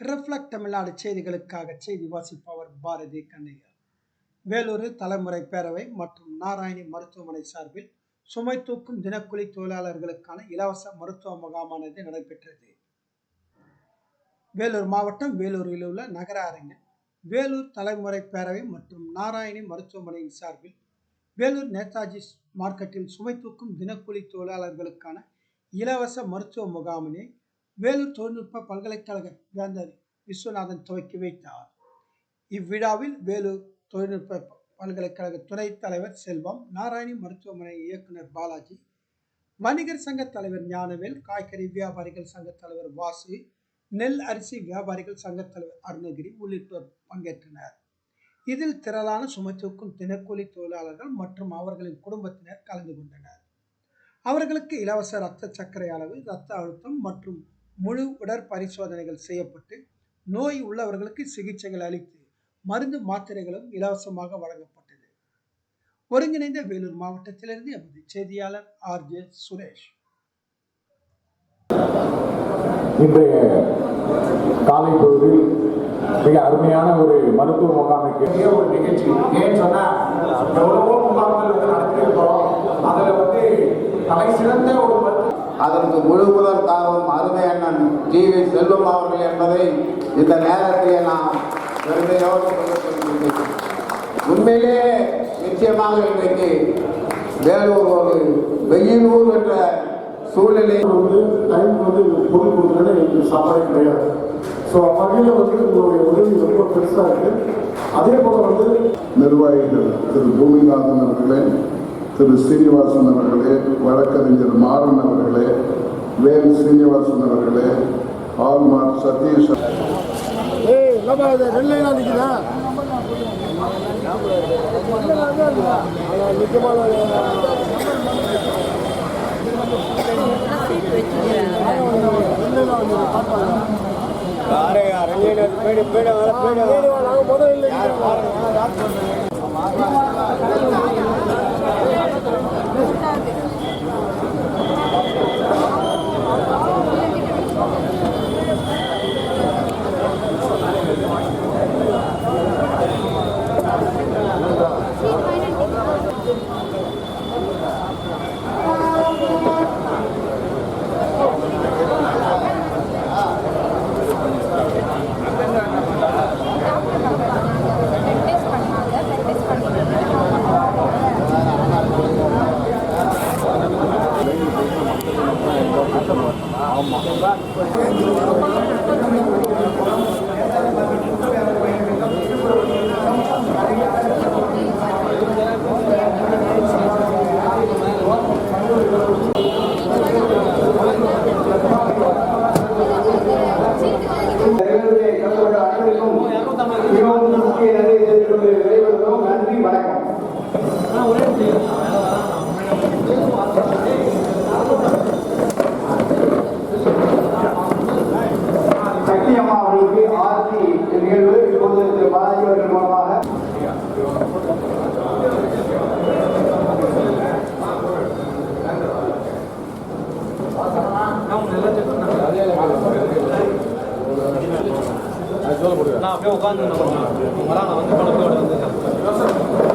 Reflect Tamil Nadu செய்திகளுக்காக செய்தி வாசிப்பவர் பாரதி கண்ணையா வேலூரில் தலைமுறை பேரவை மற்றும் நாராயணி மருத்துவமனை சார்பில் சுமை தூக்கும் தினக்கூலி தொழிலாளர்களுக்கான இலவச மருத்துவ முகாமானது நடைபெற்றது. வேலூர் மாவட்டம் வேலூரில் உள்ள நகர அரங்கில் வேலூர் தலைமுறை பேரவை மற்றும் நாராயணி மருத்துவமனையின் சார்பில் வேலூர் நேதாஜி மார்க்கெட்டில் சுமை தூக்கும் தினக்கூலி தொழிலாளர்களுக்கான இலவச மருத்துவ முகாமினை வேலூர் தொழில்நுட்ப பல்கலைக்கழக வேந்தர் விஸ்வநாதன் துவக்கி வைத்தார். இவ்விழாவில் வேலூர் தொழில்நுட்ப பல்கலைக்கழக துணைத் தலைவர் செல்வம் நாராயணி மருத்துவமனை இயக்குனர் பாலாஜி வணிகர் சங்க தலைவர் ஞானவேல் காய்கறி வியாபாரிகள் சங்க தலைவர் வாசு நெல் அரிசி வியாபாரிகள் சங்க தலைவர் அருணகிரி உள்ளிட்டோர் பங்கேற்றனர். இதில் திரளான சுமத்துக்கும் தூக்கும் தினக்கூலி தொழிலாளர்கள் மற்றும் அவர்களின் குடும்பத்தினர் கலந்து கொண்டனர். அவர்களுக்கு இலவச இரத்த சர்க்கரை அளவு இரத்த அழுத்தம் மற்றும் முழு உடற்பரிசோதனைகள் செய்யப்பட்டு நோய் உள்ளவர்களுக்கு சிகிச்சைகள் அளித்து மருந்து மாத்திரைகளும் இலவசமாக வழங்கப்பட்டது. ஒருங்கிணைந்த வேலூர் மாவட்டத்திலிருந்து எமது செய்தியாளர் ஆர் ஜே சுரேஷ். இன்றைய காலை பொழுதில் மிக அருமையான ஒரு மருத்துவ முகாமைக்கு ஒரு நிகழ்ச்சி. ஏன்னு சொன்னா எவ்வளவோ முகாம்கள் வந்து நடத்தியிருக்கிறோம் அதுல வந்து தலை சிறந்த ஒரு மருத்துவ அதற்கு முழு காரணம் அருமை அண்ணன் ஜி வி செல்வம் அவர்கள் என்பதை இந்த நேரத்திலே நாம் பெருமையோடு உண்மையிலே நிச்சயமாக இன்றைக்கு வேலூர் ஒரு வெயிலூர் என்ற சூழ்நிலை. வந்து டைம் வந்து பொருள் கொடுக்குறது எங்களுக்கு சாப்பாடே கிடையாது. ஸோ வகையில் வந்து உங்களுடைய உதவி ரொம்ப பெருசாக இருக்கு. அதே போல் வந்து நிர்வாகிகள் திரு பூமிநாதன் அவர்களே திரு சீனிவாசன் அவர்களே வழக்கறிஞர் மாறன் அவர்களே வேல் சீனிவாசன் அவர்களே ஆல்மார் சதீஷ் ஏய் நம்ம ரெண்டுலாம் நிற்கிறா டெஸ்ட் மிகவும் முக்கிய நன்றி தெரிவித்துக் கொண்டு விடைபெறுகிறோம் நன்றி வணக்கம். திரு பாலாஜி அவர்கள் மூலமாக. நான் அப்படியே உட்காந்து வரான். வந்து பணத்தோட வந்து